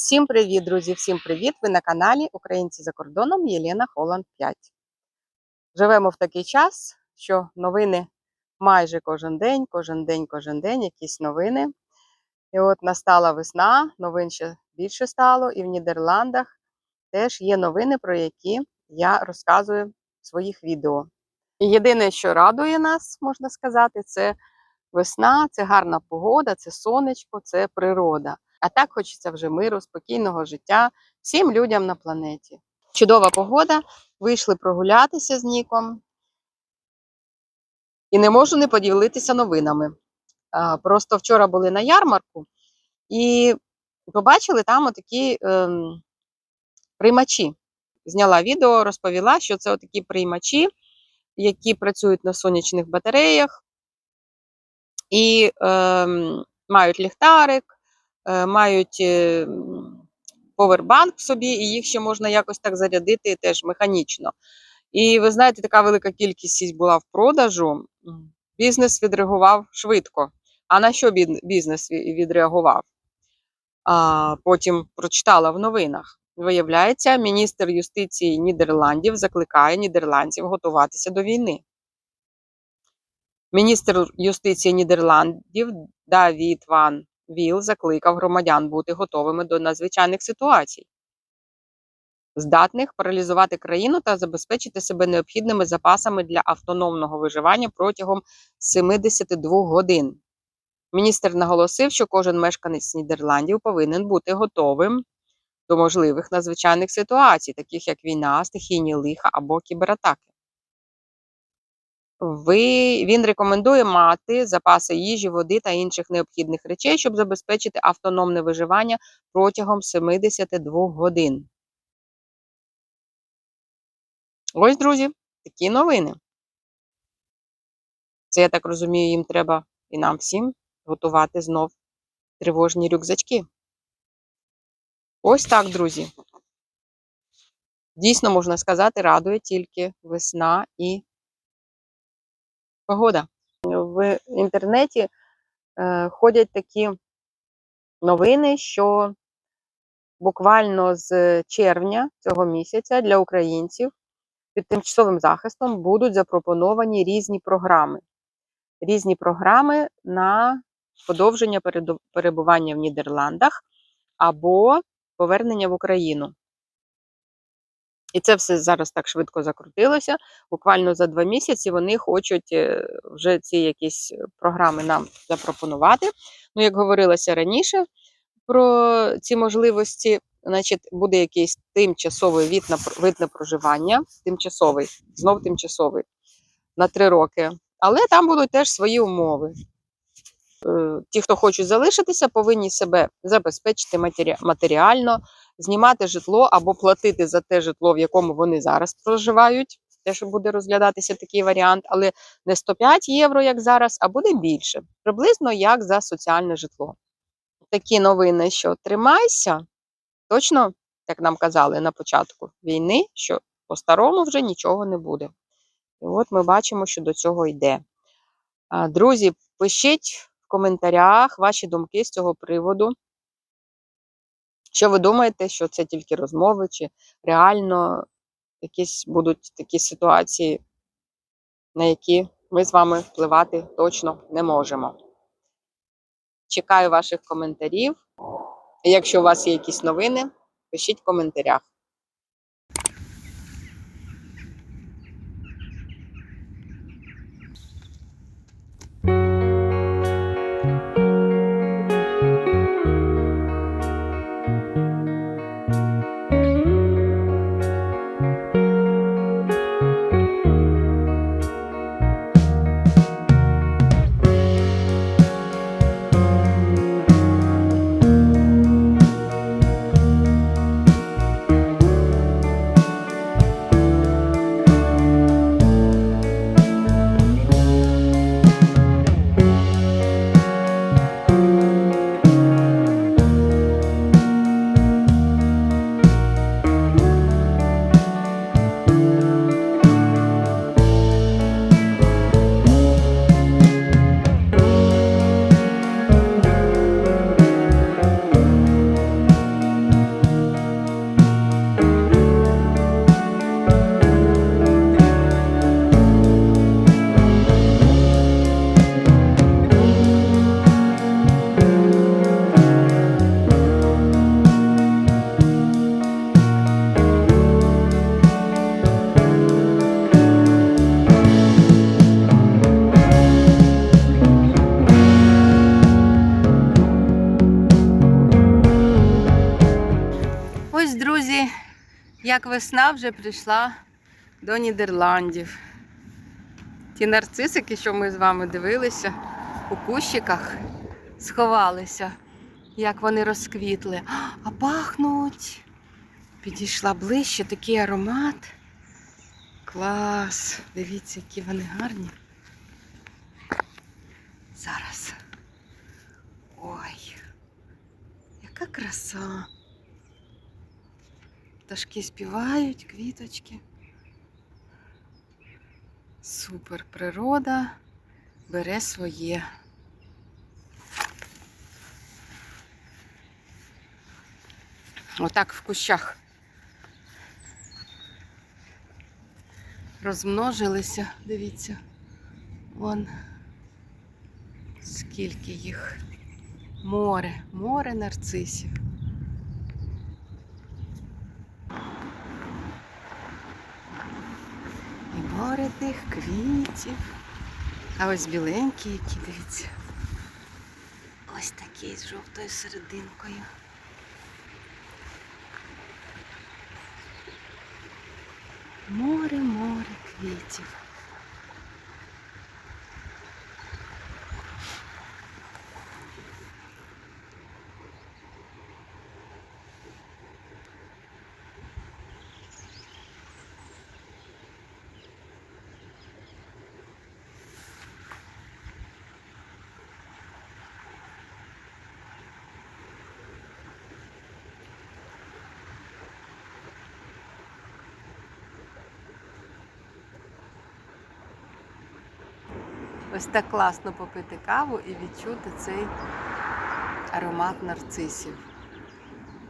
Всім привіт, друзі! Всім привіт! Ви на каналі Українці за кордоном Єлена Холланд 5. Живемо в такий час, що новини майже кожен день, кожен день, кожен день, якісь новини. І от настала весна, новин ще більше стало, і в Нідерландах теж є новини, про які я розказую в своїх відео. І єдине, що радує нас, можна сказати, це весна, це гарна погода, це сонечко, це природа. А так хочеться вже миру, спокійного життя всім людям на планеті. Чудова погода. Вийшли прогулятися з Ніком. І не можу не поділитися новинами. Просто вчора були на ярмарку і побачили там отакі ем, приймачі. Зняла відео, розповіла, що це отакі приймачі, які працюють на сонячних батареях і ем, мають ліхтарик. Е, мають е, повербанк в собі, і їх ще можна якось так зарядити теж механічно. І ви знаєте, така велика кількість була в продажу. Бізнес відреагував швидко. А на що бізнес відреагував? А, Потім прочитала в новинах. Виявляється, міністр юстиції Нідерландів закликає нідерландців готуватися до війни. Міністр юстиції Нідерландів Давід Ван ВІЛ закликав громадян бути готовими до надзвичайних ситуацій, здатних паралізувати країну та забезпечити себе необхідними запасами для автономного виживання протягом 72 годин. Міністр наголосив, що кожен мешканець Нідерландів повинен бути готовим до можливих надзвичайних ситуацій, таких як війна, стихійні лиха або кібератаки. Ви, Він рекомендує мати запаси їжі, води та інших необхідних речей, щоб забезпечити автономне виживання протягом 72 годин. Ось, друзі, такі новини. Це, я так розумію, їм треба і нам всім готувати знов тривожні рюкзачки. Ось так, друзі. Дійсно, можна сказати, радує тільки весна і погода. В інтернеті е, ходять такі новини, що буквально з червня цього місяця для українців під тимчасовим захистом будуть запропоновані різні програми. Різні програми на подовження перебування в Нідерландах або повернення в Україну. І це все зараз так швидко закрутилося. Буквально за два місяці вони хочуть е, вже ці якісь програми нам запропонувати. Ну, як говорилося раніше про ці можливості, значить, буде якийсь тимчасовий від на вид на проживання, тимчасовий, знов тимчасовий на три роки. Але там будуть теж свої умови. Е, ті, хто хочуть залишитися, повинні себе забезпечити матеріально, знімати житло або платити за те житло, в якому вони зараз проживають. Теж буде розглядатися такий варіант, але не 105 євро, як зараз, а буде більше. Приблизно як за соціальне житло. Такі новини, що тримайся, точно, як нам казали на початку війни, що по-старому вже нічого не буде. І от ми бачимо, що до цього йде. Друзі, пишіть коментарях ваші думки з цього приводу. Що ви думаєте, що це тільки розмови, чи реально якісь будуть такі ситуації, на які ми з вами впливати точно не можемо? Чекаю ваших коментарів. Якщо у вас є якісь новини, пишіть в коментарях. Ось, друзі, як весна вже прийшла до Нідерландів. Ті нарцисики, що ми з вами дивилися, у кущиках сховалися, як вони розквітли. А пахнуть. Підійшла ближче, такий аромат. Клас! Дивіться, які вони гарні. Зараз. Ой, яка краса. Пташки співають, квіточки. Супер природа бере своє. Отак в кущах розмножилися, дивіться, вон скільки їх. Море, море нарцисів. І море тих квітів. А ось біленькі, які, дивіться. Ось такий з жовтою серединкою. Море, море квітів. Ось так класно попити каву і відчути цей аромат нарцисів.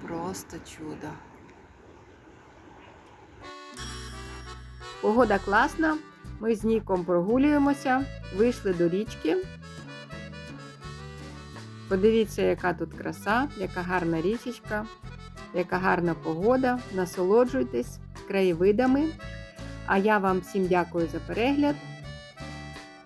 Просто чудо. Погода класна. Ми з Ніком прогулюємося, вийшли до річки. Подивіться, яка тут краса, яка гарна річечка, яка гарна погода. Насолоджуйтесь краєвидами. А я вам всім дякую за перегляд.